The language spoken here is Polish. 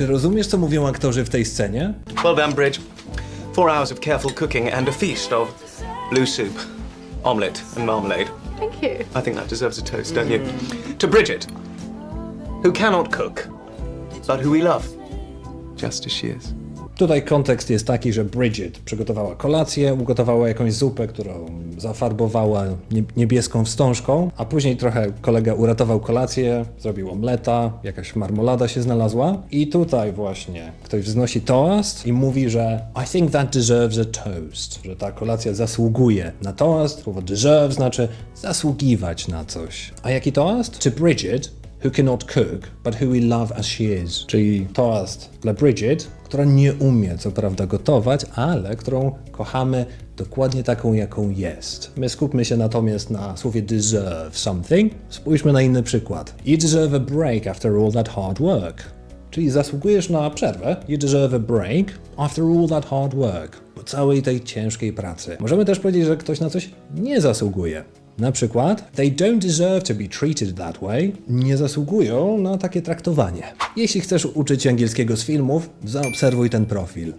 Czy rozumiesz, co mówią aktorzy w tej scenie? Well done, Bridge. Four hours of careful cooking and a feast of blue soup, omelette, and marmalade. Thank you. I think that deserves a toast, don't you? To Bridget, who cannot cook, but who we love, just as she is. Tutaj kontekst jest taki, że Bridget przygotowała kolację, ugotowała jakąś zupę, którą zafarbowała nie- niebieską wstążką, a później trochę kolega uratował kolację, zrobił omleta, jakaś marmolada się znalazła. I tutaj właśnie ktoś wznosi toast i mówi, że I think that deserves a toast, że ta kolacja zasługuje na toast. Słowo deserve znaczy zasługiwać na coś. A jaki toast? Czy Bridget who cannot cook, but who we love as she is. Czyli toast dla Bridget, która nie umie co prawda gotować, ale którą kochamy dokładnie taką, jaką jest. My skupmy się natomiast na słowie deserve something. Spójrzmy na inny przykład. You deserve a break after all that hard work. Czyli zasługujesz na przerwę. You deserve a break after all that hard work. Po całej tej ciężkiej pracy. Możemy też powiedzieć, że ktoś na coś nie zasługuje. Na przykład, they don't deserve to be treated that way. Nie zasługują na takie traktowanie. Jeśli chcesz uczyć angielskiego z filmów, zaobserwuj ten profil.